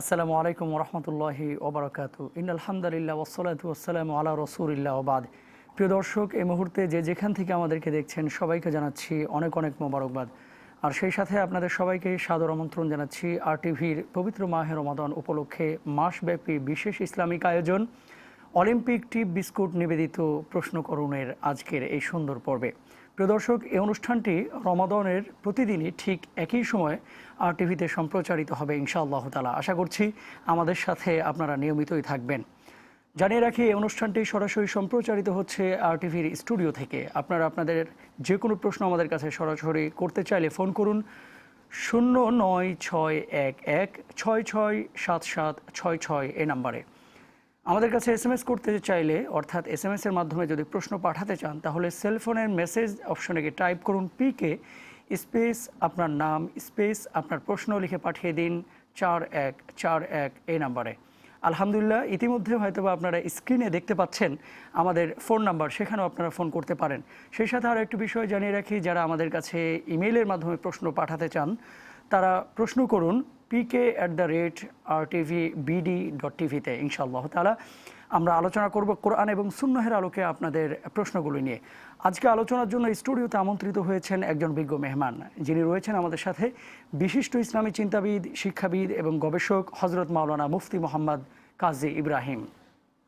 আসসালামু আলাইকুম রহমতুল্লাহি ওবরাকাত। ইন আলহামদুলিল্লাহ ওসলাত ওসালাম আলা রসুলিল্লাহ ওবাদ প্রিয় দর্শক, এই মুহূর্তে যে যেখান থেকে আমাদেরকে দেখছেন, সবাইকে জানাচ্ছি অনেক অনেক মোবারকবাদ। আর সেই সাথে আপনাদের সবাইকে সাদর আমন্ত্রণ জানাচ্ছি আর টিভির পবিত্র মাহে রমাদান উপলক্ষে মাসব্যাপী বিশেষ ইসলামিক আয়োজন, অলিম্পিক টিপ বিস্কুট নিবেদিত প্রশ্নকরণের আজকের এই সুন্দর পর্বে। প্রিয় দর্শক, এই অনুষ্ঠানটি রমাদনের প্রতিদিনই ঠিক একই সময়ে আর টিভিতে সম্প্রচারিত হবে ইনশাআল্লাহ তালা আশা করছি আমাদের সাথে আপনারা নিয়মিতই থাকবেন। জানিয়ে রাখি, এই অনুষ্ঠানটি সরাসরি সম্প্রচারিত হচ্ছে আর টিভির স্টুডিও থেকে। আপনারা আপনাদের যে কোনো প্রশ্ন আমাদের কাছে সরাসরি করতে চাইলে ফোন করুন শূন্য নয় ছয় এক এক, ছয় ছয় সাত সাত ছয় ছয় এ নাম্বারে। আমাদের কাছে এস এম এস করতে চাইলে, অর্থাৎ এসএমএস এর মাধ্যমে যদি প্রশ্ন পাঠাতে চান, তাহলে সেলফোনের মেসেজ অপশনে গিয়ে টাইপ করুন পিকে স্পেস আপনার নাম স্পেস আপনার প্রশ্ন লিখে পাঠিয়ে দিন চার এক চার এক এই নাম্বারে আলহামদুলিল্লাহ, ইতিমধ্যে হয়তোবা আপনারা স্ক্রিনে দেখতে পাচ্ছেন আমাদের ফোন নাম্বার সেখানেও আপনারা ফোন করতে পারেন। সেই সাথে আরও একটু বিষয় জানিয়ে রাখি, যারা আমাদের কাছে ইমেইলের মাধ্যমে প্রশ্ন পাঠাতে চান, তারা প্রশ্ন করুন PK at the rate R TV BD dot টিভিতে ইনশাআল্লাহ তালা আমরা আলোচনা করব কোরআন এবং সুন্নহের আলোকে আপনাদের প্রশ্নগুলো নিয়ে। আজকে আলোচনার জন্য স্টুডিওতে আমন্ত্রিত হয়েছেন একজন বিজ্ঞ মেহমান। যিনি রয়েছেন আমাদের সাথে বিশিষ্ট ইসলামী চিন্তাবিদ শিক্ষাবিদ এবং গবেষক হজরত মাওলানা মুফতি মোহাম্মদ কাজী ইব্রাহিম।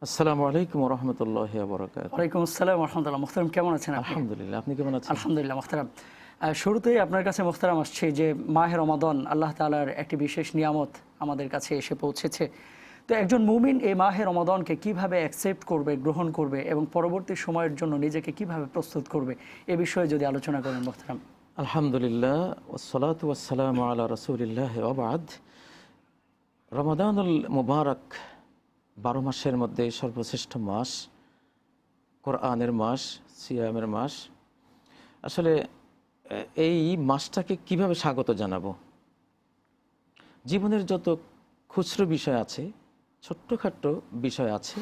আসসালামু আলাইকুম রহমতুল্লাহ ওয়ালাইকুম আসসালাম রহমতুল্লাহ। মুখতারাম কেমন আছেন আলহামদুলিল্লাহ আপনি কেমন আছেন? আলহামদুলিল্লাহ শুরুতেই আপনার কাছে মোহতারাম আসছে যে মাহে রমাদন আল্লাহ তালার একটি বিশেষ নিয়ামত আমাদের কাছে এসে পৌঁছেছে। তো একজন মুমিন এই মাহে রমাদনকে কীভাবে অ্যাকসেপ্ট করবে, গ্রহণ করবে এবং পরবর্তী সময়ের জন্য নিজেকে কীভাবে প্রস্তুত করবে, এ বিষয়ে যদি আলোচনা করেন মোহতারাম। আলহামদুলিল্লাহ ওসলাত ওয়াসালাম আলা রসুলিল্লাহ ওবাদ রমাদানুল মুবারক বারো মাসের মধ্যে সর্বশ্রেষ্ঠ মাস, কোরআনের মাস, সিয়ামের মাস। আসলে এই মাসটাকে কীভাবে স্বাগত জানাব? জীবনের যত খুচরো বিষয় আছে ছোট্টখাট্ট বিষয় আছে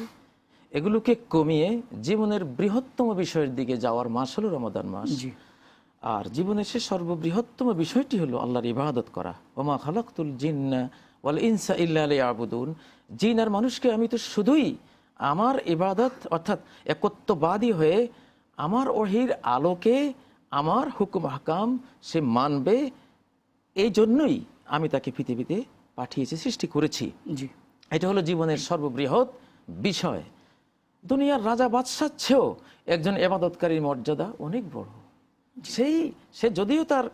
এগুলোকে কমিয়ে জীবনের বৃহত্তম বিষয়ের দিকে যাওয়ার মাস হলো রমাদান মাস। আর জীবনের সে সর্ববৃহত্তম বিষয়টি হলো আল্লাহর ইবাদত করা। ওমা খালাকুল জিন্না ওয়াল ইনসা ইল্লা আবুদুন জিন আর মানুষকে আমি তো শুধুই আমার ইবাদত অর্থাৎ একত্ববাদী হয়ে আমার ওহির আলোকে আমার হুকুম হাকাম সে মানবে এই জন্যই আমি তাকে পৃথিবীতে পাঠিয়েছি সৃষ্টি করেছি। জি। এটা হলো জীবনের সর্ববৃহৎ বিষয়। দুনিয়ার রাজা বাদশার চেয়েও একজন এবাদতকারীর মর্যাদা অনেক বড়। সেই সে যদিও তার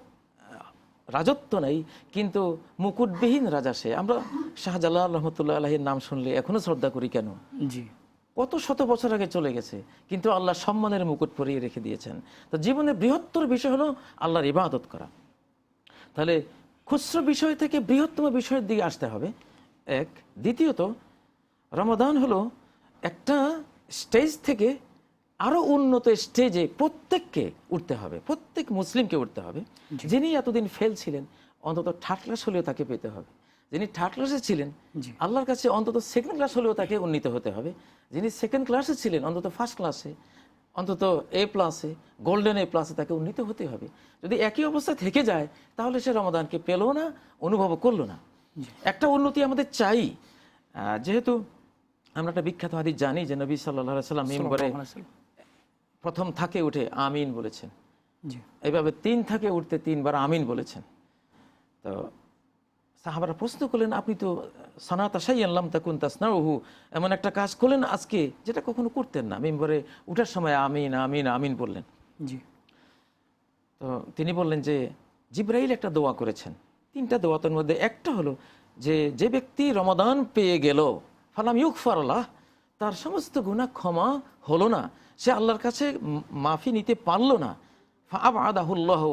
রাজত্ব নেই কিন্তু মুকুটবিহীন রাজা সে। আমরা শাহজালাল রহমতুল্লাহ আলহীর নাম শুনলে এখনও শ্রদ্ধা করি কেন? জি। কত শত বছর আগে চলে গেছে কিন্তু আল্লাহ সম্মানের মুকুট পরিয়ে রেখে দিয়েছেন। তো জীবনের বৃহত্তর বিষয় হলো আল্লাহর ইবাদত করা। তাহলে খুচরো বিষয় থেকে বৃহত্তম বিষয়ের দিকে আসতে হবে। এক দ্বিতীয়ত রমাদান হলো একটা স্টেজ থেকে আরও উন্নত স্টেজে প্রত্যেককে উঠতে হবে প্রত্যেক মুসলিমকে উঠতে হবে। যিনি এতদিন ফেল ছিলেন অন্তত ক্লাস হলেও তাকে পেতে হবে। যিনি থার্ড ক্লাসে ছিলেন আল্লাহর কাছে অন্তত সেকেন্ড ক্লাস হলেও তাকে উন্নীত হতে হবে। যিনি সেকেন্ড ক্লাসে ছিলেন অন্তত ফার্স্ট ক্লাসে অন্তত এ প্লাসে গোল্ডেন এ প্লাসে তাকে উন্নীত হতে হবে। যদি একই অবস্থা থেকে যায় তাহলে সে রমাদানকে পেল না অনুভব করল না। একটা উন্নতি আমাদের চাই। যেহেতু আমরা একটা বিখ্যাত হাদিস জানি যে নবী সাল্লাহ সাল্লাম মিম্বরে। প্রথম থাকে উঠে আমিন বলেছেন। জি। এইভাবে তিন থাকে উঠতে তিনবার আমিন বলেছেন। তো সাহাবারা প্রশ্ন করলেন আপনি তো সনাতা সাই আল্লাম তাকুন তাসনাহু এমন একটা কাজ করলেন আজকে যেটা কখনো করতেন না। মিম্বরে উঠার সময় আমিন আমিন আমিন বললেন। জি। তো তিনি বললেন যে জিব্রাইল একটা দোয়া করেছেন। তিনটা দোয়াতের মধ্যে একটা হলো যে যে ব্যক্তি রমাদান পেয়ে গেল ফালাম ইউক ফারলাহ তার সমস্ত গুণা ক্ষমা হলো না। সে আল্লাহর কাছে মাফি নিতে পারল না। আদাহুল্লাহ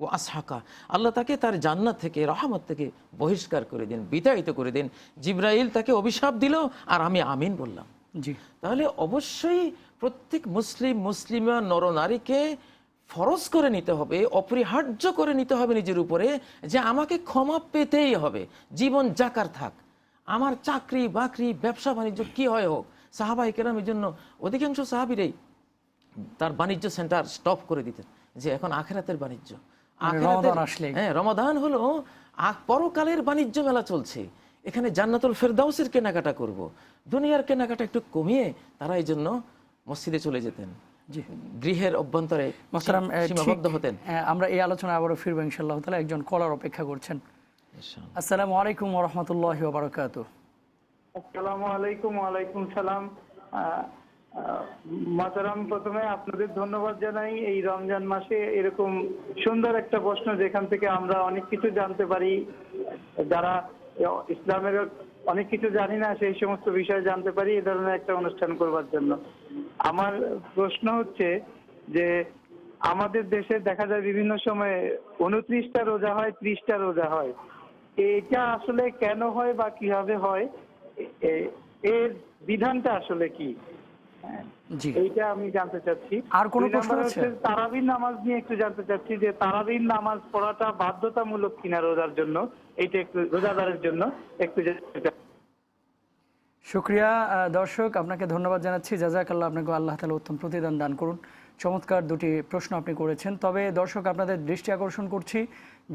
ও আসহাকা। আল্লাহ তাকে তার জান্নাত থেকে রহমত থেকে বহিষ্কার করে দিন বিতাড়িত করে দিন। জিব্রাইল তাকে অভিশাপ দিল আর আমি আমিন বললাম। জি। তাহলে অবশ্যই প্রত্যেক মুসলিম মুসলিমা নরনারীকে ফরজ করে নিতে হবে অপরিহার্য করে নিতে হবে নিজের উপরে যে আমাকে ক্ষমা পেতেই হবে। জীবন জাকার থাক। আমার চাকরি বাকরি ব্যবসা বাণিজ্য কি হয় হোক সাহাবাই কেরামের জন্য অধিকাংশ সাহাবিরাই তার বাণিজ্য সেন্টার স্টপ করে দিতেন যে এখন আখেরাতের বাণিজ্য। রমাদান আসলেই। হ্যাঁ রমাদান হলো পরকালের বাণিজ্য মেলা চলছে। এখানে জান্নাতুল ফেরদাউসের কেনাকাটা করব। দুনিয়ার কেনাকাটা একটু কমিয়ে তারা এই জন্য মসজিদে চলে যেতেন। জি। গৃহের অভ্যন্তরে সীমাবদ্ধ হতেন। আমরা এই আলোচনা আবারও ফিরবো ইনশাল্লাহ তালা একজন কলার অপেক্ষা করছেন। আসসালামু আলাইকুম ওরহমতুল্লাহ বারকাত আসসালামু আলাইকুম ওয়ালাইকুম সালাম। মাতারাম, প্রথমে আপনাদের ধন্যবাদ জানাই। এই রমজান মাসে এরকম সুন্দর একটা প্রশ্ন যেখান থেকে আমরা অনেক কিছু জানতে পারি। যারা ইসলামের অনেক কিছু জানি না, সেই সমস্ত বিষয়ে জানতে পারি, এ ধরনের একটা অনুষ্ঠান করবার জন্য। আমার প্রশ্ন হচ্ছে যে, আমাদের দেশে দেখা যায় বিভিন্ন সময়ে উনত্রিশটা রোজা হয়, ত্রিশটা রোজা হয়। এটা আসলে কেন হয় বা কীভাবে হয়? এর বিধানটা আসলে কি? এইটা আমি জানতে চাচ্ছি। আর কোনো প্রশ্ন আছে? তারাবির নামাজ নিয়ে একটু জানতে চাচ্ছি যে তারাবির নামাজ পড়াটা বাধ্যতামূলক কিনা রোজার জন্য? এইটা একটু রোজাদারের জন্য একটু শুক্রিয়া দর্শক আপনাকে ধন্যবাদ জানাচ্ছি। জাজাক আল্লাহ আপনাকে আল্লাহ তালা উত্তম প্রতিদান দান করুন। চমৎকার দুটি প্রশ্ন আপনি করেছেন। তবে দর্শক আপনাদের দৃষ্টি আকর্ষণ করছি।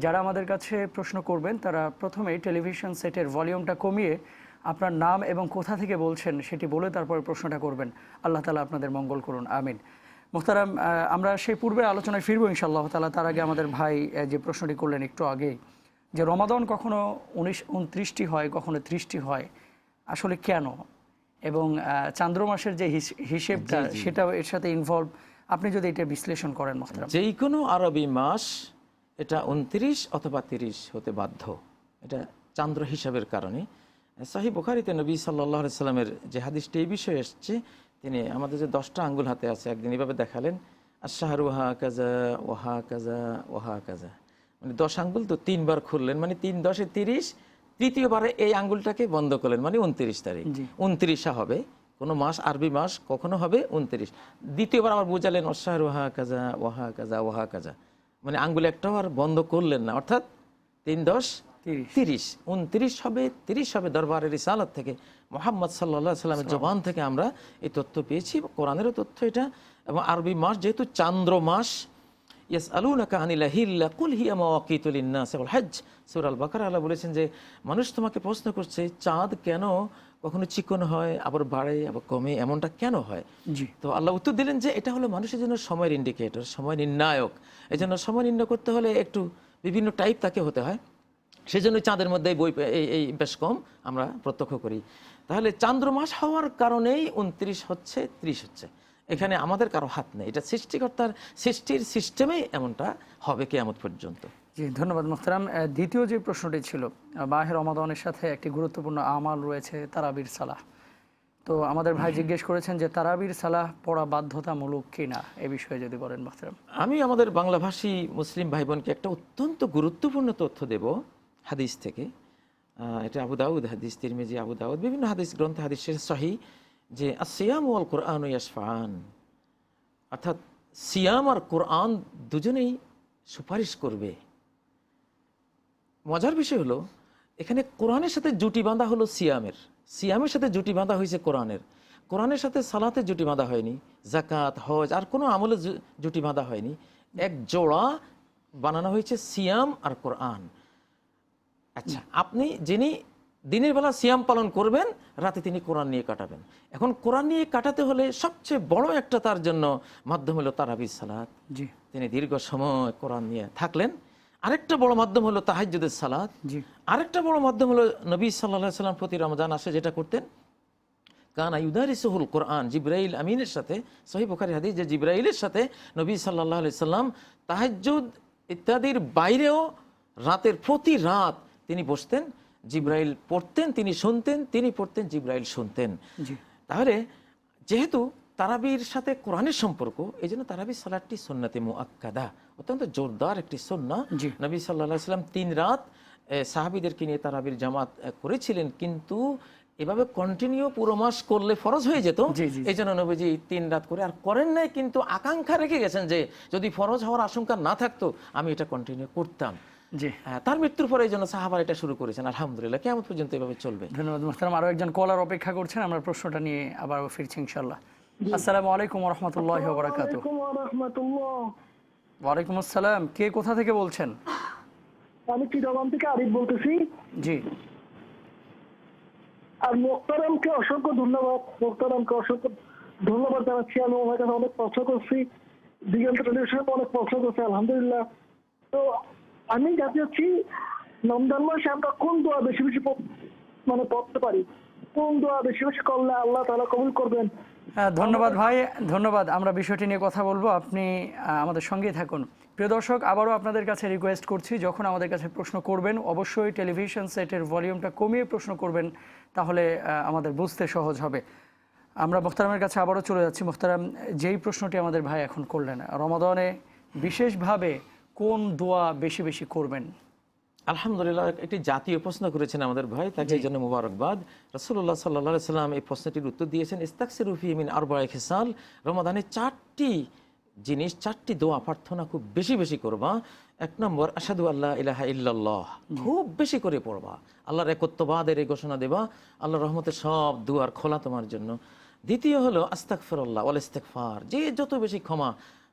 যারা আমাদের কাছে প্রশ্ন করবেন তারা প্রথমেই টেলিভিশন সেটের ভলিউমটা কমিয়ে আপনার নাম এবং কোথা থেকে বলছেন সেটি বলে তারপরে প্রশ্নটা করবেন। আল্লাহ তালা আপনাদের মঙ্গল করুন আমিন। মুখতারাম আহ, আমরা সেই পূর্বে আলোচনায় ফিরবো ইনশাআল্লাহ তালা তার আগে আমাদের ভাই যে প্রশ্নটি করলেন একটু আগেই যে রমাদন কখনো উনিশ উনত্রিশটি হয় কখনো ত্রিশটি হয় আসলে কেন? এবং চান্দ্র মাসের যে হিস- হিসেবটা সেটাও এর সাথে ইনভলভ আপনি যদি এটা বিশ্লেষণ করেন মোহতারাম। যেই কোনো আরবি মাস এটা উনত্রিশ অথবা তিরিশ হতে বাধ্য। এটা চান্দ্র হিসাবের কারণে। সাহি বুখারিতে নবী সাল্লাহ সাল্লামের যে হাদিসটি এই বিষয়ে এসছে তিনি আমাদের যে দশটা আঙ্গুল হাতে আছে একদিন এভাবে দেখালেন আর শাহরু ওহা কাজা ওহা কাজা ওহা কাজা মানে দশ আঙ্গুল তো তিনবার খুললেন মানে তিন দশে তিরিশ তৃতীয়বারে এই আঙ্গুলটাকে বন্ধ করলেন মানে উনত্রিশ তারিখ। উনত্রিশা হবে কোনো মাস আরবি মাস কখনো হবে উনত্রিশ। দ্বিতীয়বার আবার বুঝালেন অশাহর ওহা কাজা ওহা কাজা ওহা কাজা মানে আঙ্গুল একটাও আর বন্ধ করলেন না অর্থাৎ তিন দশ তিরিশ। তিরিশ উনত্রিশ হবে তিরিশ হবে দরবারের ইসালত থেকে। মোহাম্মদ সাল্লা সাল্লামের জবান থেকে আমরা এই তথ্য পেয়েছি কোরআনেরও তথ্য এটা। এবং আরবি মাস যেহেতু চান্দ্র মাস ইয়াস আলুনাকা আনিল হিল্লা কুল হিয়া মাওয়াকিতুল লিন্নাস ওয়াল হজ সূরা আল বাকারা আল্লাহ বলেছেন যে মানুষ তোমাকে প্রশ্ন করছে চাঁদ কেন কখনো চিকন হয় আবার বাড়ে আবার কমে এমনটা কেন হয়? তো আল্লাহ উত্তর দিলেন যে এটা হলো মানুষের জন্য সময়ের ইন্ডিকেটর সময় নির্ণায়ক। এই জন্য সময় নির্ণয় করতে হলে একটু বিভিন্ন টাইপ তাকে হতে হয়। সেজন্য চাঁদের মধ্যে বই এই বেশ কম আমরা প্রত্যক্ষ করি। তাহলে চান্দ্র মাস হওয়ার কারণেই উনত্রিশ হচ্ছে ত্রিশ হচ্ছে। এখানে আমাদের কারও হাত নেই। এটা সৃষ্টিকর্তার সৃষ্টির সিস্টেমেই এমনটা হবে কে কেয়ামত পর্যন্ত। জি ধন্যবাদ মুখতারাম দ্বিতীয় যে প্রশ্নটি ছিল মাহের রমাদানের সাথে একটি গুরুত্বপূর্ণ আমাল রয়েছে তারাবির সালাহ। তো আমাদের ভাই জিজ্ঞেস করেছেন যে তারাবির সালাহ পড়া বাধ্যতামূলক কিনা? এ বিষয়ে যদি বলেন মুখতারাম আমি আমাদের বাংলাভাষী মুসলিম ভাই বোনকে একটা অত্যন্ত গুরুত্বপূর্ণ তথ্য দেব। হাদিস থেকে এটা আবু দাউদ হাদিস, তিরমিজি আবু দাউদ, বিভিন্ন হাদিস গ্রন্থে, হাদিস সহি, যে সিয়াম ওয়াল কোরআন ইয়াসফান অর্থাৎ সিয়াম আর কোরআন দুজনেই সুপারিশ করবে। মজার বিষয় হলো, এখানে কোরআনের সাথে জুটি বাঁধা হলো সিয়ামের। সিয়ামের সাথে জুটি বাঁধা হয়েছে কোরআনের। কোরআনের সাথে সালাতে জুটি বাঁধা হয়নি জাকাত হজ আর কোনো আমলে জুটি বাঁধা হয়নি। এক জোড়া বানানো হয়েছে সিয়াম আর কোরআন। আচ্ছা। আপনি যিনি দিনের বেলা সিয়াম পালন করবেন রাতে তিনি কোরআন নিয়ে কাটাবেন। এখন কোরআন নিয়ে কাটাতে হলে সবচেয়ে বড় একটা তার জন্য মাধ্যম হলো তারাবির সালাত। জি। তিনি দীর্ঘ সময় কোরআন নিয়ে থাকলেন। আরেকটা বড় মাধ্যম হলো তাহাজ্জুদের সালাত। জি। আরেকটা বড় মাধ্যম হলো নবী সাল্লাহ সাল্লাম প্রতি রমজান আসে যেটা করতেন কান ইউদারিসহুল কোরআন জিব্রাইল আমিনের সাথে সহি বুখারি হাদিস যে জিব্রাইলের সাথে নবী সাল্লাহ আলি সাল্লাম তাহাজ্জুদ ইত্যাদির বাইরেও রাতের প্রতি রাত তিনি বসতেন জিব্রাইল পড়তেন তিনি শুনতেন তিনি পড়তেন জিব্রাইল শুনতেন। তাহলে যেহেতু তারাবির সাথে কোরআনের সম্পর্ক এই জন্য তারাবির সালাদটি সন্নাতে মুআক্কাদা অত্যন্ত জোরদার একটি সন্না। নবী সাল্লাহ সাল্লাম তিন রাত সাহাবীদেরকে নিয়ে তারাবির জামাত করেছিলেন কিন্তু এভাবে কন্টিনিউ পুরো মাস করলে ফরজ হয়ে যেত। এই জন্য নবীজি তিন রাত করে আর করেন নাই কিন্তু আকাঙ্ক্ষা রেখে গেছেন যে যদি ফরজ হওয়ার আশঙ্কা না থাকতো আমি এটা কন্টিনিউ করতাম। তার মৃত্যুর পরে এই জন্য সাহাবার এটা শুরু করেছেন আলহামদুলিল্লাহ। কেমন পর্যন্ত এভাবে চলবে। ধন্যবাদ মুখতারাম আরও একজন কলার অপেক্ষা করছেন আমরা প্রশ্নটা নিয়ে আবার ফিরছি ইনশাল্লাহ আসসালামু আলাইকুম রহমতুল্লাহ বারাকাতু। ওয়ালাইকুম আসসালাম। কে কোথা থেকে বলছেন? আমি চিটাগং থেকে আরিফ বলতেছি? জি। আর মোক্তারামকে অসংখ্য ধন্যবাদ মোক্তারামকে অসংখ্য ধন্যবাদ জানাচ্ছি। আমি ওনার কাছে অনেক প্রশ্ন করছি দিগন্ত টেলিভিশনে অনেক প্রশ্ন করছি আলহামদুলিল্লাহ। তো আমি জানতে চাচ্ছি রমজান মাসে আমরা কোন দোয়া বেশি বেশি মানে পড়তে পারি? কোন দোয়া বেশি বেশি করলে আল্লাহ তাআলা কবুল করবেন? হ্যাঁ, ধন্যবাদ ভাই ধন্যবাদ। আমরা বিষয়টি নিয়ে কথা বলব। আপনি আমাদের সঙ্গেই থাকুন। প্রিয় দর্শক আবারও আপনাদের কাছে রিকোয়েস্ট করছি যখন আমাদের কাছে প্রশ্ন করবেন অবশ্যই টেলিভিশন সেটের ভলিউমটা কমিয়ে প্রশ্ন করবেন তাহলে আমাদের বুঝতে সহজ হবে। আমরা মোখতারামের কাছে আবারও চলে যাচ্ছি। মোখতারাম যেই প্রশ্নটি আমাদের ভাই এখন করলেন রমাদনে বিশেষভাবে কোন দোয়া বেশি বেশি করবেন? আলহামদুলিল্লাহ একটি জাতীয় প্রশ্ন করেছেন আমাদের ভাই তাকে এই জন্য মুবারকবাদ। রসুল্লাহ সাল্লাহ সাল্লাম এই প্রশ্নটির উত্তর দিয়েছেন ইস্তাকসির রুফি মিন আরবায় খেসাল। রমাদানে চারটি জিনিস চারটি দোয়া প্রার্থনা খুব বেশি বেশি করবা। এক নম্বর আসাদু আল্লাহ ইলাহা ইল্লাল্লাহ খুব বেশি করে পড়বা। আল্লাহর একত্ববাদের এই ঘোষণা দেবা আল্লাহ রহমতের সব দুয়ার খোলা তোমার জন্য। দ্বিতীয় হলো আস্তাকফিরুল্লাহ ওয়াল ইস্তেকফার যে যত বেশি ক্ষমা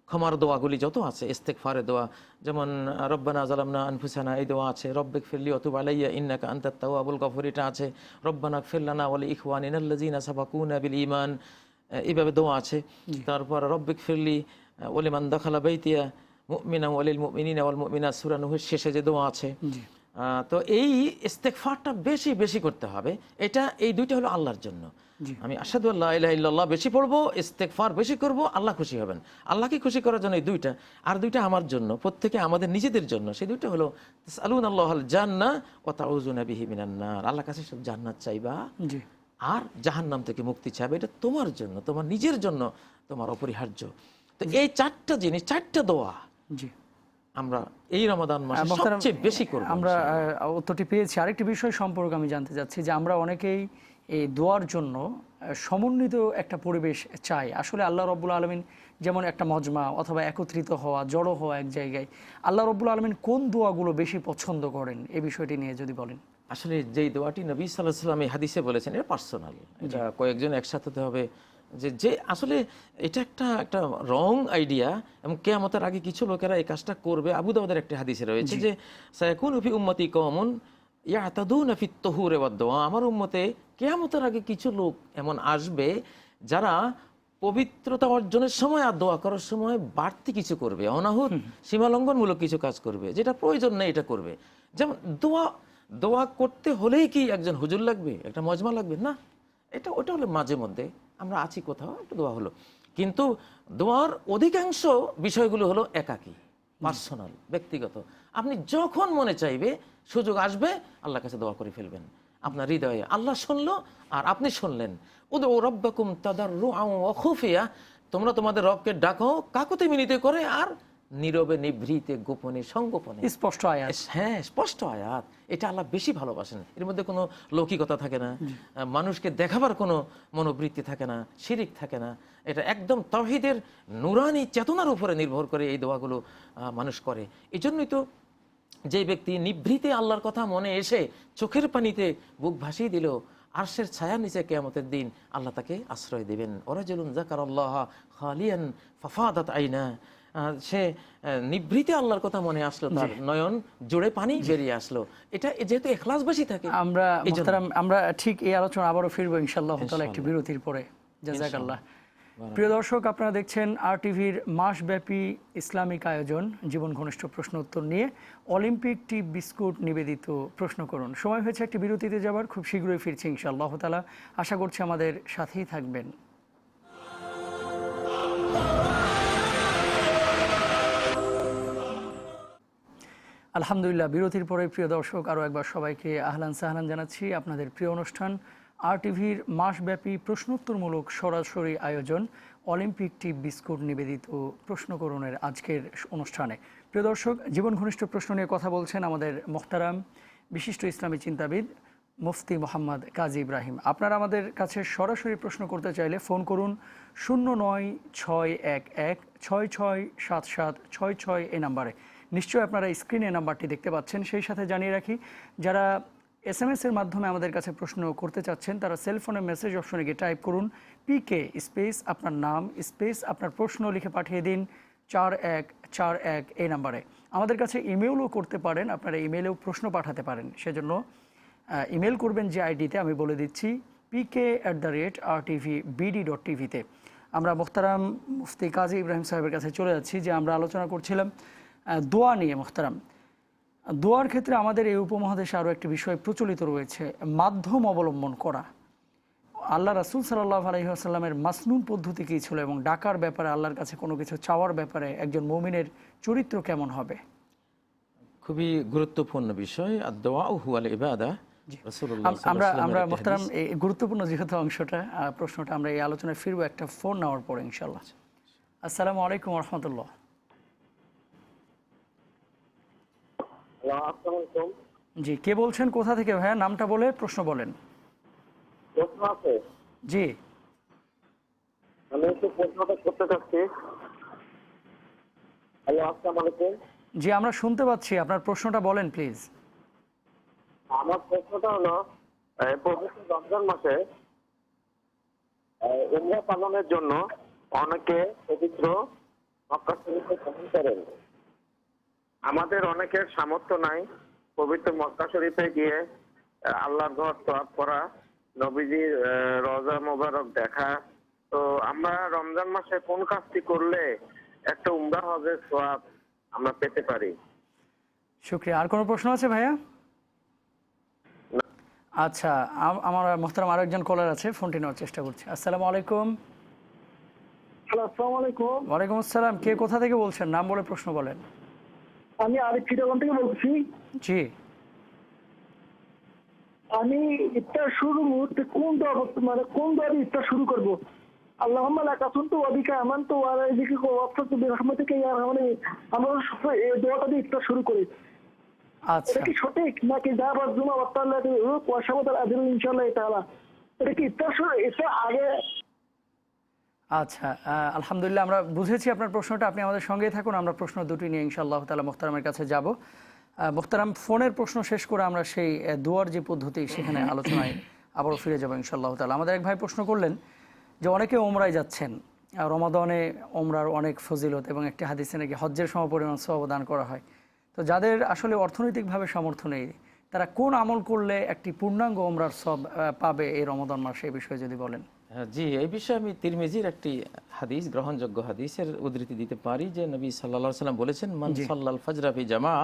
ক্ষমার দোয়াগুলি যত আছে ইস্তেকফারের দোয়া যেমন রব্বানা জালামনা আনফুসানা এই দোয়া আছে রব্বিক ফিরলি অতুব আলাইয়া ইন্নাকা আন্তাত তাওয়াবুল গফুর এটা আছে রব্বানা ফিরলানা ওয়াল ইখওয়ানিনাল্লাযিনা সাবাকুনা বিল ইমান এইভাবে দোয়া আছে। তারপর রব্বিক ফিরলি ওলিমান দাখালা বাইতিয়া মুমিনা ওয়ালিল মুমিনিনা ওয়াল মুমিনাত সূরা নূহের শেষে যে দোয়া আছে। তো এই ইস্তেকফারটা বেশি বেশি করতে হবে। এটা এই দুইটা হলো আল্লাহর জন্য। আমি আসাদু আল্লাহ ইল্লাল্লাহ বেশি পড়ব ইস্তেকফার বেশি করব আল্লাহ খুশি হবেন। আল্লাহকে খুশি করার জন্য এই দুইটা আর দুইটা আমার জন্য প্রত্যেকে আমাদের নিজেদের জন্য। সেই দুইটা হলো আলুন আল্লাহ জান্না ও তাউজুনা বিহি মিনান আল্লাহ কাছে সব জান্নাত চাইবা। আর জাহান্নাম থেকে মুক্তি চাইবে। এটা তোমার জন্য তোমার নিজের জন্য তোমার অপরিহার্য। তো এই চারটা জিনিস চারটা দোয়া আমরা এই রমাদান মাসে সবচেয়ে বেশি করব আমরা উত্তরটি পেয়েছি। আরেকটি বিষয় সম্পর্কে আমি জানতে চাচ্ছি যে আমরা অনেকেই এই দোয়ার জন্য সমন্বিত একটা পরিবেশ চাই। আসলে আল্লাহ রব্বুল আলমিন যেমন একটা মজমা অথবা একত্রিত হওয়া জড়ো হওয়া এক জায়গায় আল্লাহ রব্বুল আলমিন কোন দোয়াগুলো বেশি পছন্দ করেন? এই বিষয়টি নিয়ে যদি বলেন। আসলে যেই দোয়াটি নবী সাল্লাহ সাল্লাম এই হাদিসে বলেছেন এটা পার্সোনাল এটা কয়েকজন একসাথে হবে। যে যে আসলে এটা একটা একটা রং আইডিয়া এবং কেয়ামতের আগে কিছু লোকেরা এই কাজটা করবে। আবু দাউদের একটা হাদিসে রয়েছে যে সায়াকুন ফি উম্মতি কমন ইয়াতাদুন ফি তহুরে ওয়াদ-দোয়া আমার উম্মতে কেয়ামতের আগে কিছু লোক এমন আসবে যারা পবিত্রতা অর্জনের সময় আর দোয়া করার সময় বাড়তি কিছু করবে। অনাহুত সীমালঙ্ঘনমূলক কিছু কাজ করবে। যেটা প্রয়োজন নেই এটা করবে। যেমন দোয়া দোয়া করতে হলেই কি একজন হুজুর লাগবে? একটা মজমা লাগবে? না। এটা ওটা হলো মাঝে মধ্যে। আমরা আছি কোথাও একটু দোয়া হলো। কিন্তু দোয়ার অধিকাংশ বিষয়গুলো হলো একাকী পার্সোনাল ব্যক্তিগত। আপনি যখন মনে চাইবে সুযোগ আসবে আল্লাহর কাছে দোয়া করে ফেলবেন। আপনার হৃদয়ে। আল্লাহ শুনলো আর আপনি শুনলেন। ওদের ও রব্বাকুম তাদার রু খুফিয়া। তোমরা তোমাদের রবকে ডাকো কাকুতে মিনিতে করে আর নীরবে নিভৃতে গোপনে সংগোপনে। স্পষ্ট আয়াত। হ্যাঁ স্পষ্ট আয়াত। এটা আল্লাহ বেশি ভালোবাসেন। এর মধ্যে কোনো লৌকিকতা থাকে না। মানুষকে দেখাবার কোনো মনোবৃত্তি থাকে না শিরিক থাকে না। এটা একদম তহিদের নুরানি চেতনার উপরে নির্ভর করে এই দোয়াগুলো মানুষ করে। এই জন্যই তো যে ব্যক্তি নিভৃতে আল্লাহর কথা মনে এসে চোখের পানিতে বুক ভাসিয়ে দিল আরশের ছায়ার নিচে কেয়ামতের দিন আল্লাহ তাকে আশ্রয় দেবেন। ওরাজুলুন জাকার আল্লাহ খালিয়ান ফাফাদাত আইনা। সে নিভৃতে আল্লাহর কথা মনে আসলো তার নয়ন জোরে পানি বেরিয়ে আসলো। এটা যেহেতু এখলাস বেশি থাকে আমরা আমরা ঠিক এই আলোচনা আবারও ফিরবো ইনশাল্লাহ একটি বিরতির পরে। জাজাকাল্লাহ প্রিয় দর্শক, আপনারা দেখছেন আর টিভির মাসব্যাপী ইসলামিক আয়োজন জীবন ঘনিষ্ঠ প্রশ্ন উত্তর নিয়ে অলিম্পিক টি বিস্কুট নিবেদিত প্রশ্ন করুন। সময় হয়েছে একটি বিরতিতে যাবার, খুব শীঘ্রই ফিরছি ইনশাআল্লাহ তালা আশা করছি আমাদের সাথেই থাকবেন। আলহামদুলিল্লাহ, বিরতির পরে প্রিয় দর্শক আরও একবার সবাইকে আহলান সাহলান জানাচ্ছি। আপনাদের প্রিয় অনুষ্ঠান আর টিভির মাসব্যাপী প্রশ্নোত্তরমূলক সরাসরি আয়োজন অলিম্পিক টি বিস্কুট নিবেদিত প্রশ্নকরণের আজকের অনুষ্ঠানে। প্রিয় দর্শক জীবন ঘনিষ্ঠ প্রশ্ন নিয়ে কথা বলছেন আমাদের মোখতারাম, বিশিষ্ট ইসলামী চিন্তাবিদ মুফতি মোহাম্মদ কাজী ইব্রাহিম। আপনারা আমাদের কাছে সরাসরি প্রশ্ন করতে চাইলে ফোন করুন শূন্য নয়, ছয় এক এক, ছয় ছয় সাত সাত, ছয় ছয় এ নাম্বারে। নিশ্চয়ই আপনারা স্ক্রিনে নাম্বারটি দেখতে পাচ্ছেন, সেই সাথে জানিয়ে রাখি, যারা এস এম এর মাধ্যমে আমাদের কাছে প্রশ্ন করতে চাচ্ছেন, তারা সেলফোনে মেসেজ অপশনে গিয়ে টাইপ করুন পিকে স্পেস আপনার নাম স্পেস আপনার প্রশ্ন লিখে পাঠিয়ে দিন, চার এক চার এক এই নাম্বারে আমাদের কাছে ইমেলও করতে পারেন, আপনারা ইমেলেও প্রশ্ন পাঠাতে পারেন। সেজন্য ইমেল করবেন যে আইডিতে আমি বলে দিচ্ছি PK at the rate R TV BD dot টিভিতে আমরা মোখতারাম মুফতি কাজী ইব্রাহিম সাহেবের কাছে চলে যাচ্ছি, যে আমরা আলোচনা করছিলাম দোয়া নিয়ে মোখতারাম দোয়ার ক্ষেত্রে আমাদের এই উপমহাদেশে আরও একটি বিষয় প্রচলিত রয়েছে মাধ্যম অবলম্বন করা। আল্লাহ রাসুল সাল্লাহ আলহিহাস্লামের মাসনুন পদ্ধতি কী ছিল এবং ডাকার ব্যাপারে আল্লাহর কাছে কোনো কিছু চাওয়ার ব্যাপারে একজন মমিনের চরিত্র কেমন হবে? খুবই গুরুত্বপূর্ণ বিষয় আর দোয়া হুয়াল ইবাদা আমরা আমরা মোহতারাম এই গুরুত্বপূর্ণ যেহেতু অংশটা প্রশ্নটা আমরা এই আলোচনায় ফিরবো একটা ফোন নেওয়ার পরে ইনশাল্লাহ আসসালামু আলাইকুম রহমতুল্লাহ। জি কে বলছেন? কোথা থেকে? ভাইয়া নামটা বলে প্রশ্ন বলেন। প্রশ্ন আছে? জি। আমি একটু প্রশ্নটা করতে চাচ্ছি। হ্যালো আসসালামু আলাইকুম। জি আমরা শুনতে পাচ্ছি। আপনার প্রশ্নটা বলেন প্লিজ। আমার প্রশ্নটা হলো পবিত্র রমজান মাসে উমরা পালনের জন্য অনেকে পবিত্র মক্কা শরীফে ভ্রমণ করেন। আমাদের অনেকের সামর্থ্য নাই পবিত্র মক্কা শরীফে গিয়ে আল্লাহর ঘর তোয়াব করা নবীজির আহ, রওজা মোবারক দেখা। তো আমরা রমজান মাসে কোন কাজটি করলে একটা উমরা হজের সোয়াব আমরা পেতে পারি? শুক্রিয়া। আর কোনো প্রশ্ন আছে ভাইয়া? আচ্ছা আমার মোহতারাম আরও একজন কলার আছে ফোনটি নেওয়ার চেষ্টা করছি। আসসালামু আলাইকুম। আসসালামু আলাইকুম। ওয়ালাইকুম আসসালাম। কে কোথা থেকে বলছেন? নাম বলে প্রশ্ন বলেন। আমি আরিফ চিটাগন থেকে বলছি। জি। আমি ইফতার শুরু মুহূর্তে কোন দোয়া করতে- মানে কোন দোয়া দিয়ে ইফতার শুরু করব? আল্লাহুম্মা লাকা সুনতু ওয়া বিকা আমানতু ওয়া আলা যিকরিকা ওয়া আফসাতু বিরহমাতিকা ইয়া রাহিমিন। আমরা সবসময় এই দোয়াটা দিয়ে ইফতার শুরু করি। আচ্ছা। এটা কি সঠিক? নাকি যা বা জুমা ওয়াত্তাল্লাহি রূপ ওয়া শাবাতাল আজরু ইনশাআল্লাহ তাআলা। এটা কি ইফতার শুরু ইফতার আগে আচ্ছা আলহামদুলিল্লাহ আমরা বুঝেছি আপনার প্রশ্নটা। আপনি আমাদের সঙ্গেই থাকুন, আমরা প্রশ্ন দুটি নিয়ে ইনশাআল্লাহ তালা মোখতারামের কাছে যাব। মোখতারাম, ফোনের প্রশ্ন শেষ করে আমরা সেই দুয়ার যে পদ্ধতি সেখানে আলোচনায় আবারও ফিরে যাব ইনশাআল্লাহ তালা আমাদের এক ভাই প্রশ্ন করলেন যে, অনেকে ওমরায় যাচ্ছেন। রমাদনে ওমরার অনেক ফজিলত এবং একটি হাদিসে নাকি হজ্জের সমপরিমাণ সব দান করা হয়। তো যাদের আসলে অর্থনৈতিকভাবে সামর্থ্য নেই, তারা কোন আমল করলে একটি পূর্ণাঙ্গ ওমরার সব পাবে এই রমাদন মাসে এই বিষয়ে যদি বলেন? জি এই বিষয়ে আমি তিরমিজির একটি হাদিস গ্রহণযোগ্য হাদিসের উদ্ধৃতি দিতে পারি যে নবী সাল্লা সাল্লাম বলেছেন মান সাল্লাল ফজরাফি জামা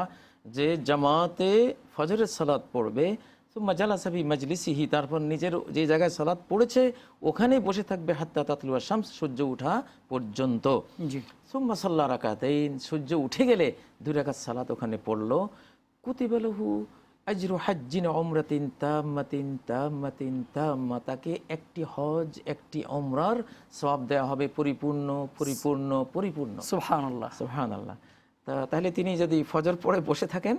যে জামাতে ফজরের সালাত পড়বে সুম্মা জালাসাবি মজলিসিহি তারপর নিজের যে জায়গায় সালাত পড়েছে ওখানেই বসে থাকবে হাত্তা তাতলুয়া শামস সূর্য উঠা পর্যন্ত। সুম্মা সাল্লা রাকাতাইন সূর্য উঠে গেলে দুই রাকাত সালাত ওখানে পড়ল। কুতিবালহু আজরু হাজ্জিন অমরাতিন তাম্মাতিন তাম্মাতিন তাম্মা। তাকে একটি হজ একটি অমরার সওয়াব দেওয়া হবে পরিপূর্ণ পরিপূর্ণ পরিপূর্ণ। সুবহান আল্লাহ তা তাহলে তিনি যদি ফজর পরে বসে থাকেন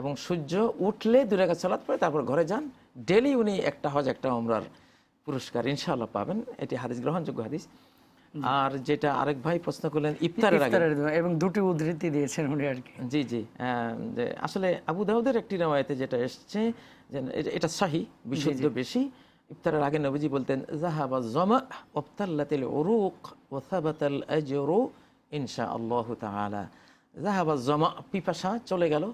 এবং সূর্য উঠলে দু রেখা সালাত পরে তারপর ঘরে যান ডেলি উনি একটা হজ একটা অমরার পুরস্কার ইনশাআল্লাহ পাবেন। এটি হাদিস গ্রহণযোগ্য হাদিস। আর যেটা আরেক ভাই প্রশ্ন করলেন ইফতারের আগে। এবং দুটি উদ্ধৃতি দিয়েছেন উনি আর কি। জি জি আসলে আবু দাউদের একটি রেওয়ায়তে যেটা এসছে যে এটা- শাহী বিশুদ্ধ বেশি। ইফতারের আগে নবীজি বলতেন জাহাবা জমা ওফতাল্লাতিল উরুক ও সাবাতাল আজরু ইনশা আল্লাহ তাআলা। জাহাবা জমা পিপাসা চলে গেল।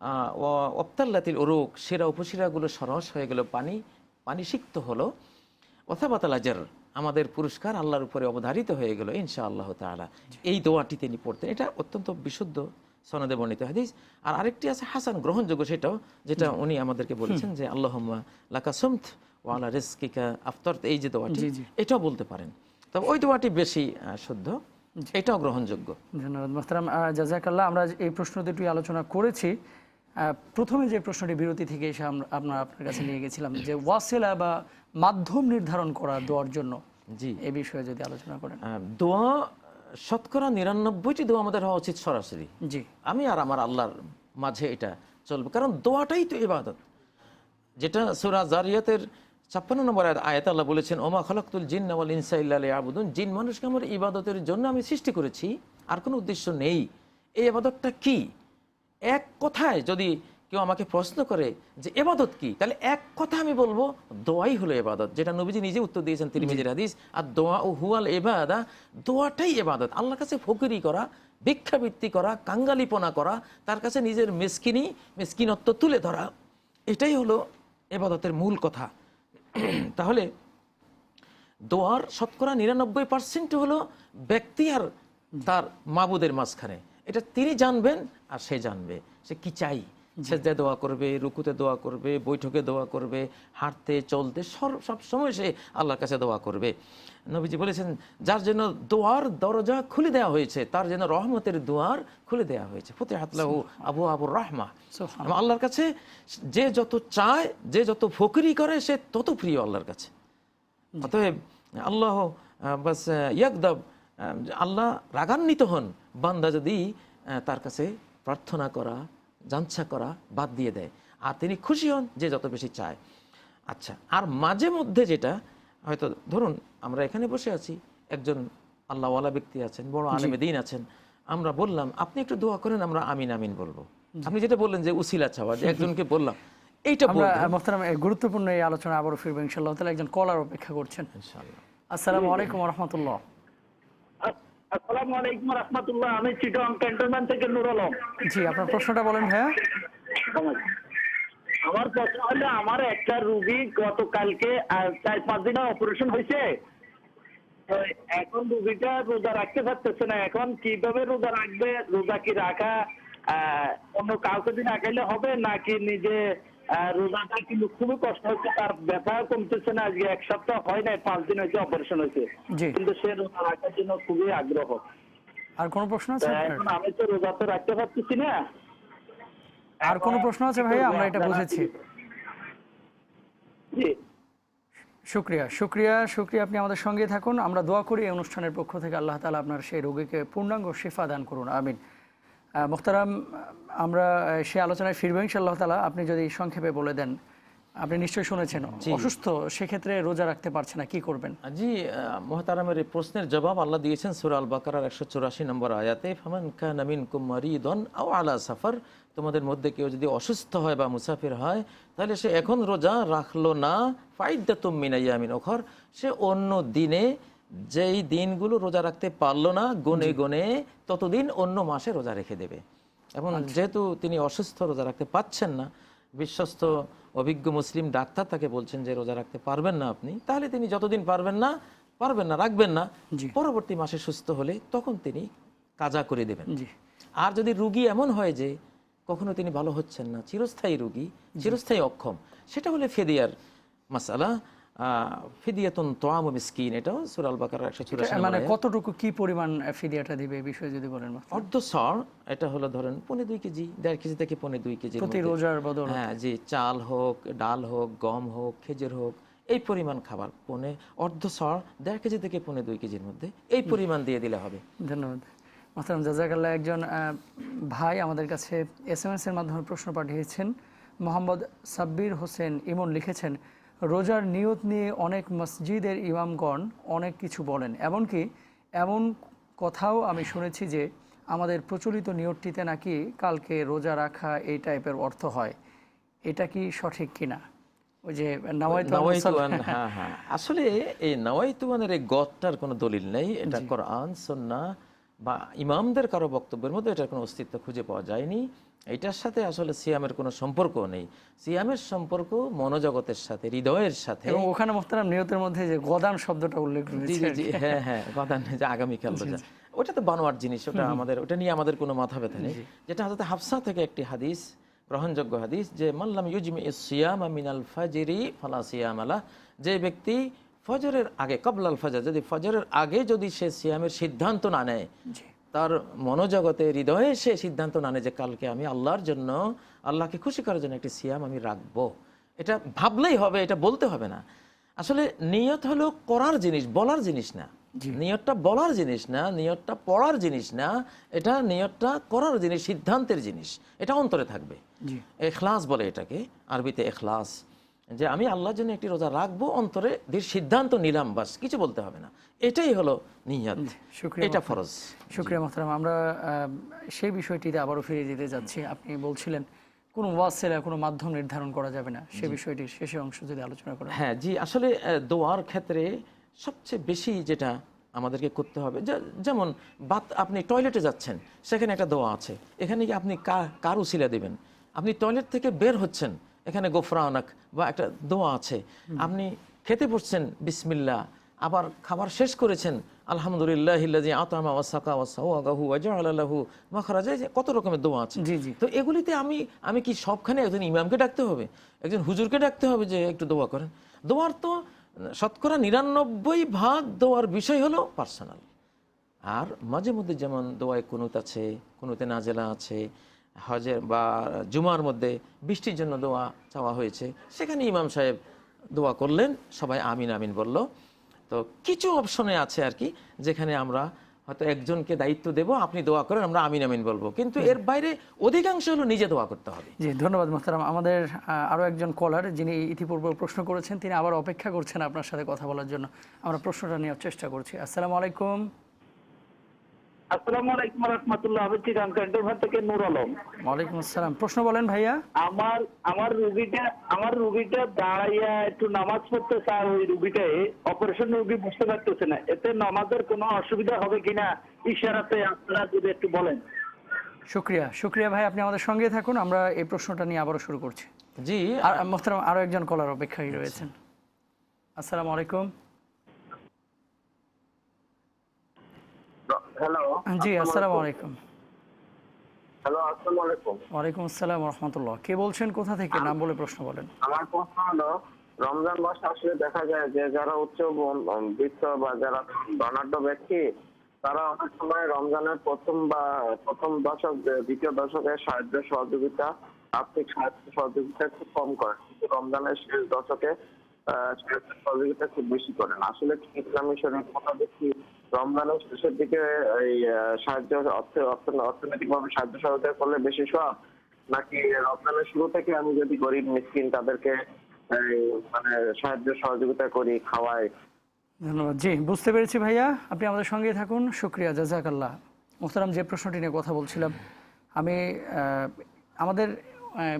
আহ, ও ওফতাল্লাতিল উরুক শিরা উপশিরাগুলো সরস হয়ে গেল পানি পানি সিক্ত হলো। অথাবাতাল আজর আমাদের পুরস্কার আল্লাহর উপরে অবধারিত হয়ে গেল ইনশা আল্লাহ তাআলা। এই দোয়াটি তিনি পড়তেন। এটা অত্যন্ত বিশুদ্ধ সনদে বর্ণিত হাদিস। আর আরেকটি আছে হাসান গ্রহণযোগ্য সেটাও যেটা উনি আমাদেরকে বলেছেন যে আল্লাহ লাকা সুমথ ওয়ালা রিজকিকা আফতর এই যে দোয়াটি। এটাও বলতে পারেন। তবে ওই দোয়াটি বেশি শুদ্ধ। এটাও গ্রহণযোগ্য। ধন্যবাদ মোহতারাম। জাজাকাল্লাহ আমরা এই প্রশ্ন দুটি আলোচনা করেছি আহ, প্রথমে যে প্রশ্নটি বিরতি থেকে এসে আমরা আপনার আপনার কাছে নিয়ে গেছিলাম যে ওয়াসেলা বা মাধ্যম নির্ধারণ করা দোয়ার জন্য। জি। এ বিষয়ে যদি আলোচনা করেন। দোয়া শতকরা নিরানব্বইটি দোয়া আমাদের হওয়া উচিত সরাসরি। জি। আমি আর আমার আল্লাহর মাঝে এটা চলবে। কারণ দোয়াটাই তো ইবাদত। যেটা সুরা জারিয়াতের ছাপ্পান্ন নম্বর আয়াত- আল্লাহ বলেছেন ওমা খলকুল জিন নওয়াল ইনসা ইল্লা আবুদুন জিন মানুষকে আমার ইবাদতের জন্য আমি সৃষ্টি করেছি আর কোনো উদ্দেশ্য নেই। এই আবাদতটা কি? এক কথায় যদি কেউ আমাকে প্রশ্ন করে যে এবাদত কি? তাহলে এক কথা আমি বলব দোয়াই হলো এবাদত। যেটা নবীজি নিজে উত্তর দিয়েছেন তিরমিজির হাদিস আর দোয়া ও হুয়াল এবাদা দোয়াটাই এবাদত। আল্লাহর কাছে ফকিরি করা ভিক্ষাবৃত্তি করা কাঙ্গালিপনা করা তার কাছে নিজের মেসকিনি মেসকিনত্ব তুলে ধরা এটাই হলো এবাদতের মূল কথা। তাহলে দোয়ার শতকরা নিরানব্বই পার্সেন্ট হলো ব্যক্তি আর তার মাবুদের মাঝখানে। এটা তিনি জানবেন আর সে জানবে। সে কি চাই? সেজদায় দোয়া করবে রুকুতে দোয়া করবে বৈঠকে দোয়া করবে হাঁটতে চলতে সব সব সময় সে আল্লাহর কাছে দোয়া করবে। নবীজি বলেছেন যার জন্য দোয়ার দরজা খুলে দেওয়া হয়েছে তার জন্য রহমতের দুয়ার খুলে দেওয়া হয়েছে। ফতে হাতলাহু আবু আবুর রহমা। আল্লাহর কাছে যে যত চায় যে যত ফকিরি করে সে তত প্রিয় আল্লাহর কাছে। অতএব আল্লাহ বাস ইয়াকদাব আল্লাহ রাগান্বিত হন। বান্দা যদি তার কাছে প্রার্থনা করা জাঞ্ছা করা বাদ দিয়ে দেয়। আর তিনি খুশি হন যে যত বেশি চায়। আচ্ছা আর মাঝে মধ্যে যেটা হয়তো ধরুন আমরা এখানে বসে আছি একজন আল্লাহওয়ালা ব্যক্তি আছেন বড় আলেমে দিন আছেন আমরা বললাম আপনি একটু দোয়া করেন আমরা আমিন আমিন বলব। আপনি যেটা বললেন যে উসিলা চাওয়া যে একজনকে বললাম এইটা মোহতারাম গুরুত্বপূর্ণ এই আলোচনা আবারও ফিরবো ইনশাল্লাহ তাহলে একজন কলার অপেক্ষা করছেন। ইনশাআল্লাহ। আসসালামু আলাইকুম রহমতুল্লাহ। আসসালামু আলাইকুম রহমতুল্লাহ আমি চিটং ক্যান্টনমেন্ট থেকে নুর আলম। জি আপনার প্রশ্নটা বলেন ভাইয়া। আমার প্রশ্ন হলো আমার একটা রুগী গতকালকে চার পাঁচ দিনে অপারেশন হয়েছে। এখন রুগীটা রোজা রাখতে পারতেছে না। এখন কীভাবে রোজা রাখবে? রোজা কি রাখা অন্য কাউকে দিন রাখাইলে হবে নাকি নিজে রোজাটা কিন্তু খুবই কষ্ট হচ্ছে তার ব্যথা কমতেছে না আজকে এক সপ্তাহ হয় নাই পাঁচ দিন হয়েছে অপারেশন হয়েছে। কিন্তু সে রোজা রাখার জন্য খুবই আগ্রহ। আর কোনো প্রশ্ন আছে? এখন আমি তো রোজা তো রাখতে পারতেছি না। আর কোনো প্রশ্ন আছে ভাইয়া? আমরা এটা বুঝেছি। জি। শুক্রিয়া শুক্রিয়া শুক্রিয়া আপনি আমাদের সঙ্গে থাকুন। আমরা দোয়া করি এই অনুষ্ঠানের পক্ষ থেকে আল্লাহ তালা আপনার সেই রোগীকে পূর্ণাঙ্গ শিফা দান করুন। আমিন। মোখতারাম আমরা সে আলোচনায় ফিরবো ইনশাআল্লাহ তালা আপনি যদি সংক্ষেপে বলে দেন আপনি নিশ্চয়ই শুনেছেন। অসুস্থ সেক্ষেত্রে রোজা রাখতে পারছে না কি করবেন? জি মহতারামের এই প্রশ্নের জবাব আল্লাহ দিয়েছেন সুরা আল বাকারার একশো চুরাশি নম্বর আয়াতে ফামান খান আমিন কুমারিদন আও আলা সাফার। তোমাদের মধ্যে কেউ যদি অসুস্থ হয় বা মুসাফির হয় তাহলে সে এখন রোজা রাখল না। ফাইদা তুমিনাইয়া আমিন ওখর সে অন্য দিনে যেই দিনগুলো রোজা রাখতে পারল না গনে গনে ততদিন অন্য মাসে রোজা রেখে দেবে। এবং যেহেতু তিনি অসুস্থ রোজা রাখতে পাচ্ছেন না বিশ্বস্ত অভিজ্ঞ মুসলিম ডাক্তার তাকে বলছেন যে রোজা রাখতে পারবেন না আপনি। তাহলে তিনি যতদিন পারবেন না পারবেন না রাখবেন না পরবর্তী মাসে সুস্থ হলে তখন তিনি কাজা করে দেবেন। আর যদি রুগী এমন হয় যে কখনো তিনি ভালো হচ্ছেন না চিরস্থায়ী রুগী চিরস্থায়ী অক্ষম সেটা হলে ফেদিয়ার মাসালা। ফিদিয়াতুন তোয়াম মিসকিন এটাও সুরাল বাকার একশো চুরাশি মানে কতটুকু কি পরিমাণ ফিদিয়াটা দিবে এই বিষয়ে যদি বলেন অর্ধ সর এটা হলো ধরেন পনে দুই কেজি দেড় কেজি থেকে দুই কেজি প্রতি রোজার বদল হ্যাঁ জি চাল হোক ডাল হোক গম হোক খেজুর হোক এই পরিমাণ খাবার পনে অর্ধ সর দেড় কেজি থেকে পনে দুই কেজির মধ্যে এই পরিমাণ দিয়ে দিলে হবে। ধন্যবাদ। মাহতারাম জাজাকাল্লাহ একজন ভাই আমাদের কাছে এস এম এস এর মাধ্যমে প্রশ্ন পাঠিয়েছেন। মোহাম্মদ সাব্বির হোসেন ইমন লিখেছেন রোজার নিয়ত নিয়ে অনেক মসজিদের ইমামগণ অনেক কিছু বলেন। এমনকি এমন কথাও আমি শুনেছি যে আমাদের প্রচলিত নিয়তটিতে নাকি কালকে রোজা রাখা এই টাইপের অর্থ হয়। এটা কি সঠিক কিনা? ওই যে হ্যাঁ হ্যাঁ। আসলে এই নাওয়াইতুয়ানের এই গদটার কোনো দলিল নেই। এটা কোরআন সন্না বা ইমামদের কারও বক্তব্যের মধ্যে এটার কোনো অস্তিত্ব খুঁজে পাওয়া যায়নি। এটার সাথে আসলে সিয়ামের কোনো সম্পর্ক নেই। সিয়ামের সম্পর্ক মনোজগতের সাথে হৃদয়ের সাথে। এবং ওখানে মোহতারাম নিয়তের মধ্যে যে গদান শব্দটা উল্লেখ জি হ্যাঁ হ্যাঁ নেই যে আগামীকাল রোজা ওটা তো বানোয়ার জিনিস ওটা আমাদের ওটা নিয়ে আমাদের কোনো মাথা ব্যথা নেই। যেটা হাজরত হাফসা থেকে একটি হাদিস গ্রহণযোগ্য হাদিস যে মাল্লাম ইউজমি সিয়াম মিনাল ফাজিরি ফালা সিয়াম আলা যে ব্যক্তি ফজরের আগে কবলাল ফজর যদি ফজরের আগে যদি সে সিয়ামের সিদ্ধান্ত না নেয় তার মনোজগতে হৃদয়ে সে সিদ্ধান্ত না নেয় যে কালকে আমি আল্লাহর জন্য আল্লাহকে খুশি করার জন্য একটি সিয়াম আমি রাখব। এটা ভাবলেই হবে এটা বলতে হবে না। আসলে নিয়ত হলো করার জিনিস বলার জিনিস না। নিয়তটা বলার জিনিস না নিয়তটা পড়ার জিনিস না এটা নিয়তটা করার জিনিস সিদ্ধান্তের জিনিস এটা অন্তরে থাকবে। এখলাস বলে এটাকে আরবিতে এখলাস। যে আমি আল্লাহর জন্য একটি রোজা রাখব অন্তরে দৃঢ় সিদ্ধান্ত নিলাম বাস। কিছু বলতে হবে না। এটাই হলো নিয়ত। এটা ফরজ। শুক্রিয়া মোহতারাম। আমরা সেই বিষয়টিতে আবারও ফিরে যেতে যাচ্ছি। আপনি বলছিলেন কোনো ওয়াসেলা কোনো মাধ্যম নির্ধারণ করা যাবে না। সে বিষয়টির শেষে অংশ যদি আলোচনা করা হ্যাঁ জি আসলে দোয়ার ক্ষেত্রে সবচেয়ে বেশি যেটা আমাদেরকে করতে হবে যে- যেমন বাত আপনি টয়লেটে যাচ্ছেন সেখানে একটা দোয়া আছে। এখানে কি আপনি কার কার উসিলা দেবেন? আপনি টয়লেট থেকে বের হচ্ছেন এখানে গোফরানাক বা একটা দোয়া আছে। আপনি খেতে বসছেন বিসমিল্লা আবার খাবার শেষ করেছেন আলহামদুলিল্লাহ আতামা ওয়াসাকা ওয়াসাহু ওয়াজআলাহু মাখরাজে যে কত রকমের দোয়া আছে। জি, জি। তো এগুলিতে আমি আমি কি সবখানে একজন ইমামকে ডাকতে হবে? একজন হুজুরকে ডাকতে হবে যে একটু দোয়া করেন? দোয়ার তো শতকরা নিরানব্বই ভাগ দোয়ার বিষয় হলো পার্সোনাল। আর মাঝে মধ্যে যেমন দোয়ায় কুনুত আছে কুনুতে নাজেলা আছে হজের বা জুমার মধ্যে বৃষ্টির জন্য দোয়া চাওয়া হয়েছে। সেখানে ইমাম সাহেব দোয়া করলেন সবাই আমিন আমিন বলল। তো কিছু অপশনে আছে আর কি যেখানে আমরা হয়তো একজনকে দায়িত্ব দেব আপনি দোয়া করেন আমরা আমিন আমিন বলব। কিন্তু এর বাইরে অধিকাংশ হলো নিজে দোয়া করতে হবে। জি ধন্যবাদ মোহতারাম। আমাদের আরও একজন কলার যিনি ইতিপূর্বে প্রশ্ন করেছেন তিনি আবার অপেক্ষা করছেন আপনার সাথে কথা বলার জন্য। আমরা প্রশ্নটা নেওয়ার চেষ্টা করছি। আসসালামু আলাইকুম। আসসালামু আলাইকুম রহমতুল্লাহ। আমি চিরান ক্যান্টনমেন্ট থেকে নূর আলম। ওয়ালাইকুম আসসালাম। প্রশ্ন বলেন ভাইয়া। আমার আমার রুগীটা আমার রুগীটা দাঁড়াইয়া একটু নামাজ পড়তে চায় ওই রুগীটা অপারেশন রুগী বুঝতে পারতেছে না। এতে নামাজের কোনো অসুবিধা হবে কিনা ইশারাতে আপনারা যদি একটু বলেন। শুক্রিয়া। শুক্রিয়া ভাই আপনি আমাদের সঙ্গে থাকুন। আমরা এই প্রশ্নটা নিয়ে আবারও শুরু করছি। জি। আর মোহতারাম আরও একজন কলার অপেক্ষায় রয়েছেন। আসসালামু আলাইকুম। হ্যালো জি আসসালামু আলাইকুম। হ্যালো আসসালামু আলাইকুম। ওয়ালাইকুম আসসালাম রহমতুল্লাহ কে বলছেন? কোথা থেকে? নাম বলে প্রশ্ন বলেন। আমার প্রশ্ন হলো রমজান মাসে আসলে দেখা যায় যে যারা উচ্চ বৃত্ত বা যারা ধনাঢ্য ব্যক্তি তারা অনেক সময় রমজানের প্রথম বা প্রথম দশক দ্বিতীয় দশকের সাহায্য সহযোগিতা আর্থিক সাহায্য সহযোগিতা খুব কম করে। কিন্তু রমজানের শেষ দশকে সাহায্য সহযোগিতা খুব বেশি করেন আসলে ইসলামী শরীর কি রমজানের শেষের দিকে এই সাহায্য, অর্থ সাহায্য সহযোগিতা করলে বেশি সব? নাকি রমজানের শুরু থেকে আমি যদি গরিব, মিসকিন, তাদেরকে মানে সাহায্য সহযোগিতা করি, খাওয়াই? ধন্যবাদ। জি, বুঝতে পেরেছি ভাইয়া। আপনি আমাদের সঙ্গেই থাকুন। শুক্রিয়া, জাজাকাল্লাহ। মোহতারাম, যে প্রশ্নটি নিয়ে কথা বলছিলাম, আমি আমাদের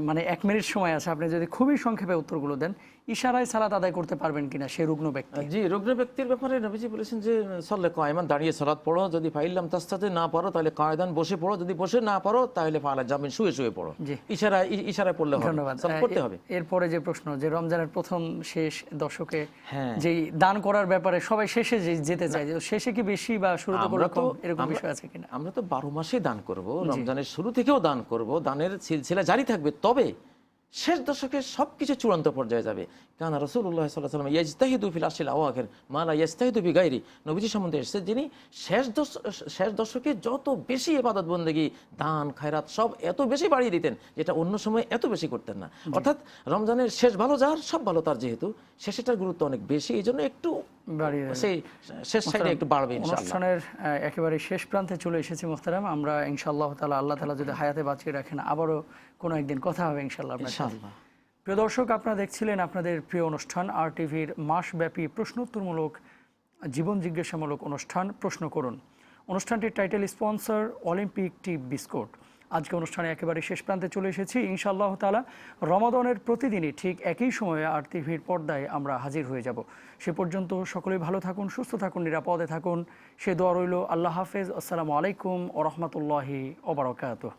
মানে এক মিনিট সময় আছে। আপনি যদি খুবই সংক্ষেপে উত্তরগুলো দেন ইশারায় সালাত আদায় করতে পারবেন কিনা সে রুগ্ন ব্যক্তি? জি রুগ্ন ব্যক্তির ব্যাপারে নবীজি বলেছেন যে সল্লে কয়মান দাঁড়িয়ে সালাত পড়ো। যদি ফাইলাম তাস্তাতে না পারো তাহলে কায়দান বসে পড়ো। যদি বসে না পারো তাহলে ফালা জামিন শুয়ে শুয়ে পড়ো। জি। ইশারায় পড়লে হবে। ধন্যবাদ। এ- হবে। এরপরে যে প্রশ্ন যে রমজানের প্রথম শেষ দশকে হ্যাঁ। যেই দান করার ব্যাপারে সবাই শেষে যে- যেতে চায় যে শেষে কি বেশি বা শুরুতে তো এরকম বিষয় আছে কিনা? আমরা তো বারো মাসে দান করব। রমজানের শুরু থেকেও দান করব। দানের সিলসিলা জারি থাকবে। তবে শেষ দশকে সব কিছু চূড়ান্ত পর্যায়ে যাবে। কারণ রসুল্লাহ সাল্লাম ইয়াজতাহিদু ফিল মালা ইয়াজতাহিদু ফি গাইরি নবীজি সম্বন্ধে এসেছে যিনি শেষ দশ শেষ দশকে যত বেশি এবাদত বন্দেগী দান খায়রাত সব এত বেশি বাড়িয়ে দিতেন যেটা অন্য সময় এত বেশি করতেন না। অর্থাৎ রমজানের শেষ ভালো যার সব ভালো তার যেহেতু শেষেটার গুরুত্ব অনেক বেশি এই জন্য একটু সেই শেষ সাইডে একটু বাড়বে অনুষ্ঠানের একেবারে শেষ প্রান্তে চলে এসেছি মোহতারাম। আমরা ইনশাআল্লাহ তালা আল্লাহ তালা যদি হায়াতে বাঁচিয়ে রাখেন আবারও কোনো একদিন কথা হবে। ইনশাআল্লাহ। প্রিয় দর্শক, আপনারা দেখছিলেন আপনাদের প্রিয় অনুষ্ঠান আর টিভির মাসব্যাপী প্রশ্নোত্তরমূলক, জীবন জিজ্ঞাসামূলক অনুষ্ঠান, প্রশ্ন করুন। অনুষ্ঠানটির title sponsor Olympic tea biscuit আজকে অনুষ্ঠানে একেবারে শেষ প্রান্তে চলে এসেছি। ইনশাআল্লাহ তালা রমাদনের প্রতিদিনই ঠিক একই সময়ে আর টিভির পর্দায় আমরা হাজির হয়ে যাব। সে পর্যন্ত সকলেই ভালো থাকুন, সুস্থ থাকুন, নিরাপদে থাকুন। সে দোয়া রইল। আল্লাহ হাফেজ। আসসালামু আলাইকুম ও রহমতুল্লাহি ওবরাকাতুহ